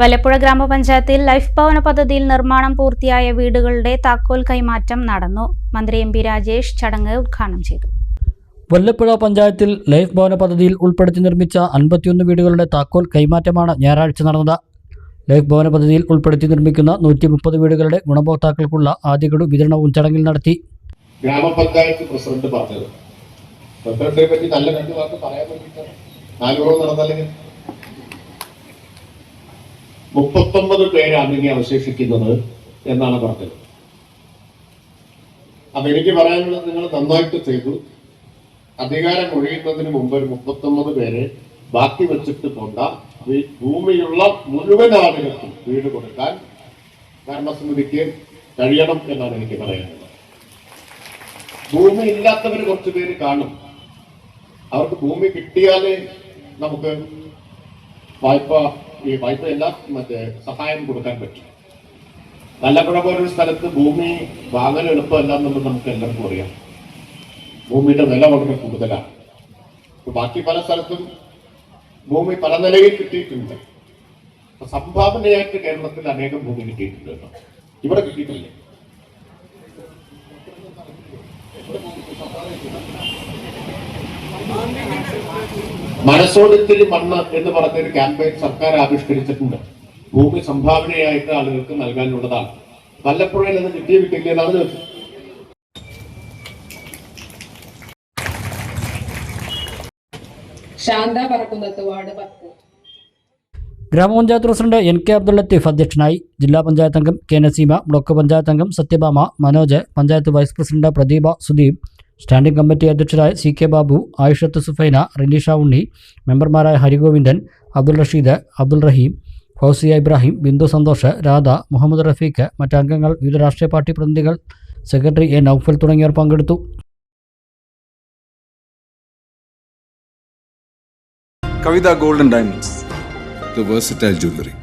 വല്ലപ്പുഴ ഗ്രാമപഞ്ചായത്തിൽ ലൈഫ് ഭവന പദ്ധതിയിൽ നിർമ്മാണം പൂർത്തിയായ വീടുകളുടെ താക്കോൽ കൈമാറ്റം നടന്നു. മന്ത്രി എം പി രാജേഷ് ചടങ്ങ് ഉദ്ഘാടനം ചെയ്തു. വല്ലപ്പുഴ പഞ്ചായത്തിൽ ലൈഫ് ഭവന പദ്ധതിയിൽ ഉൾപ്പെടുത്തി നിർമ്മിച്ച അൻപത്തിയൊന്ന് വീടുകളുടെ താക്കോൽ കൈമാറ്റമാണ് ഞായറാഴ്ച നടന്നത്. ലൈഫ് ഭവന പദ്ധതിയിൽ ഉൾപ്പെടുത്തി നിർമ്മിക്കുന്ന നൂറ്റി മുപ്പത് വീടുകളുടെ ഗുണഭോക്താക്കൾക്കുള്ള ആദ്യഗഡു വിതരണവും ചടങ്ങിൽ നടത്തി. ഗ്രാമപഞ്ചായത്ത് പ്രസിഡന്റ് പറഞ്ഞത്. പ്രസിഡന്റിനെ പറ്റി നല്ല രണ്ട് വാക്ക് പറയാൻ വേണ്ടിയിട്ടാണ്. നാലുപുറം നടന്നല്ലെങ്കിൽ മുപ്പത്തൊമ്പത് പേരാണ് ഇനി അവശേഷിക്കുന്നത് എന്നാണ് പറഞ്ഞത്. അപ്പൊ എനിക്ക് പറയാനുള്ളത് നിങ്ങൾ നന്നായിട്ട് ചെയ്തു. അധികാരം ഒഴിയുന്നതിന് മുമ്പ് ഒരു മുപ്പത്തൊമ്പത് പേരെ ബാക്കി വെച്ചിട്ട് പോണ്ട. ഭൂമിയുള്ള മുഴുവൻ ആളുകൾക്കും വീട് കൊടുക്കാൻ ഭരണസമിതിക്ക് കഴിയണം എന്നാണ് എനിക്ക് പറയാനുള്ളത്. ഭൂമി ഇല്ലാത്തവർ കുറച്ച് പേര് കാണും. അവർക്ക് ഭൂമി കിട്ടിയാലേ നമുക്ക് വായ്പ ഈ പൈപ്പ് എല്ലാം മറ്റേ സഹായം കൊടുക്കാൻ പറ്റും. വല്ലപ്പുഴ പോലൊരു സ്ഥലത്ത് ഭൂമി വാങ്ങൽ എളുപ്പമല്ല എന്നുള്ളത് നമുക്ക് എല്ലാവർക്കും അറിയാം. ഭൂമിയുടെ വില വളരെ കൂടുതലാണ്. ബാക്കി പല സ്ഥലത്തും ഭൂമി പല നിലയിൽ കിട്ടിയിട്ടുണ്ട്. സംഭാവനയായിട്ട് കേരളത്തിൽ അനേകം ഭൂമി കിട്ടിയിട്ടുണ്ട് ഇവിടെ കിട്ടിയിട്ടില്ല. മനസ്സോടിത്തിരി മണ്ണ് എന്ന് പറഞ്ഞ ഒരു ക്യാമ്പയിൻ സർക്കാർ ആവിഷ്കരിച്ചിട്ടുണ്ട്. ഭൂമി സംഭാവനയായിട്ട് ആളുകൾക്ക് നൽകാനുള്ളതാണ്. വല്ലപ്പുഴയിൽ അത് കിട്ടിയ കിട്ടില്ല എന്നാണ് ചോദിച്ചത്. ശാന്ത പറക്കുന്നത്ത് വാർഡ് പത്ത്. ഗ്രാമപഞ്ചായത്ത് president N K Abdul Latheef അധ്യക്ഷനായി ജില്ലാ പഞ്ചായത്ത് അംഗം കെ നസീമ ബ്ലോക്ക് പഞ്ചായത്ത് അംഗം Sathyabhama Manoj panchayat vice president Pradeepa Sudeep standing committee അധ്യക്ഷരായ C K Babu Ayishath Sufaina Reenisha Unni മെമ്പർമാരായ ഹരിഗോവിന്ദൻ അബ്ദുൾ റഷീദ് അബ്ദുൾ റഹീം ഫൗസിയ ഇബ്രാഹിം ബിന്ദു സന്തോഷ് രാധ മുഹമ്മദ് റഫീഖ് മറ്റംഗങ്ങൾ വിവിധ രാഷ്ട്രീയ പാർട്ടി പ്രതിനിധികൾ സെക്രട്ടറി എ നൌഫൽ തുടങ്ങിയവർ പങ്കെടുത്തു. Kavitha golden diamonds the versatile jewellery